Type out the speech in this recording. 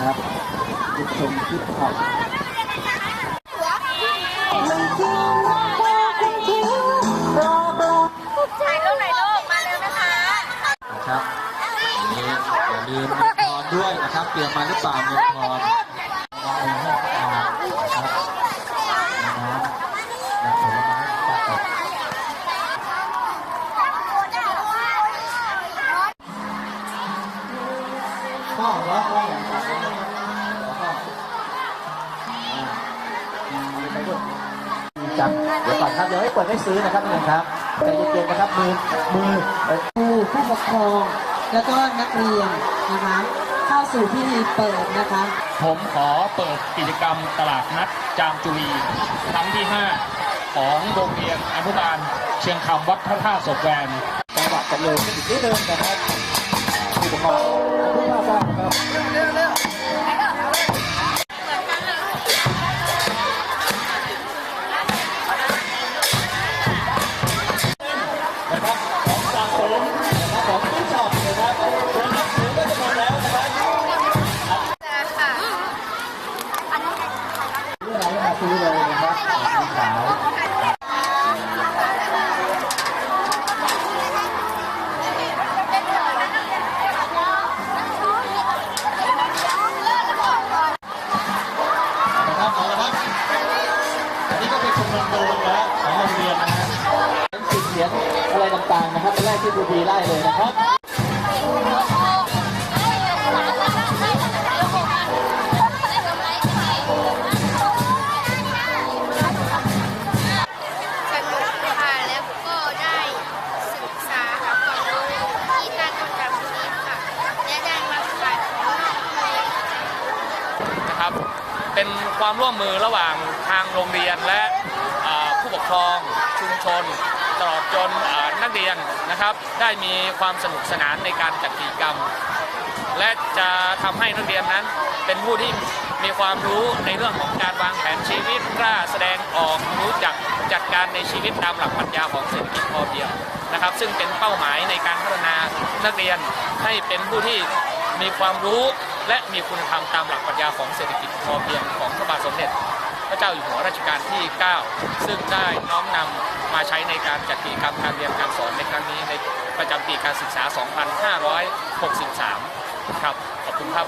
ครับติดชมคลิปขอบถ่ายรูปไหนลูกมาเร็วนะคะครับอย่าลืมเงิอนด้วยนะครับ เตรียมมาหรือเปล่ามีคนทอ พ่อร้องว่าอย่างจังเดี๋ยวก่อนครับเดี๋ยวให้เปิดให้ซื้อนะครับนี่ครับใจเย็นๆนะครับมือมือเอ่อครูผู้ปกครอง แล้วก็นักเรียนนะคะเข้าสู่พิธีเปิดนะคะผมขอเปิดกิจกรรมตลาดนัดจามจุรีครั้งที่ 5 ของโรงเรียนอนุบาลเชียงคำวัดพระธาตุศพแวนจังหวะจะเร็วขึ้นอีกนิดนึงนะครับ ผู้ปกรองทุกภาคได้นะครับนะครับของสะสมนะครับของที่ชอบนะครับตัวหนังสือก็จะหมดแล้วนะครับ ค่ะ เรื่องอะไรมาซื้อเลยนะครับสีขาวนะครับเอาละครับอันนี้ก็ เป็นชมรมโดนแล้วของโรงเรียนนะฮะเป็นสิเขียนอะไรต่างๆนะครับเป็นแรกที่ครูพีไล่เลยนะครับสนุกค่ะแล้วก็ได้ศึกษาหาครูที่น่าจดจำนี้ค่ะและได้มาขายของนอกโรงเรียนนะครับ เป็นความร่วมมือระหว่างทางโรงเรียนและผู้ปกครองชุมชน ตลอดจนนักเรียนนะครับ ได้มีความสนุกสนานในการจัดกิจกรรม และจะทำให้นักเรียนนั้นเป็นผู้ที่มีความรู้ในเรื่องของการวางแผนชีวิตกล้าแสดงออกรู้จักจัดการในชีวิตตามหลักปรัชญาของเศรษฐกิจพอเพียงนะครับ ซึ่งเป็นเป้าหมายในการพัฒนานักเรียนให้เป็นผู้ที่มีความรู้ และมีคุณธรรมตามหลักปรัชญาของเศรษฐกิจพอเพียงของพระบาทสมเด็จ พระเจ้าอยู่หัวรัชกาลที่ 9 ซึ่งได้น้อมนำมาใช้ในการจัดกิจกรรมการเรียนการสอนในครั้งนี้ในประจำปีการศึกษา 2563 ครับ ขอบคุณครับ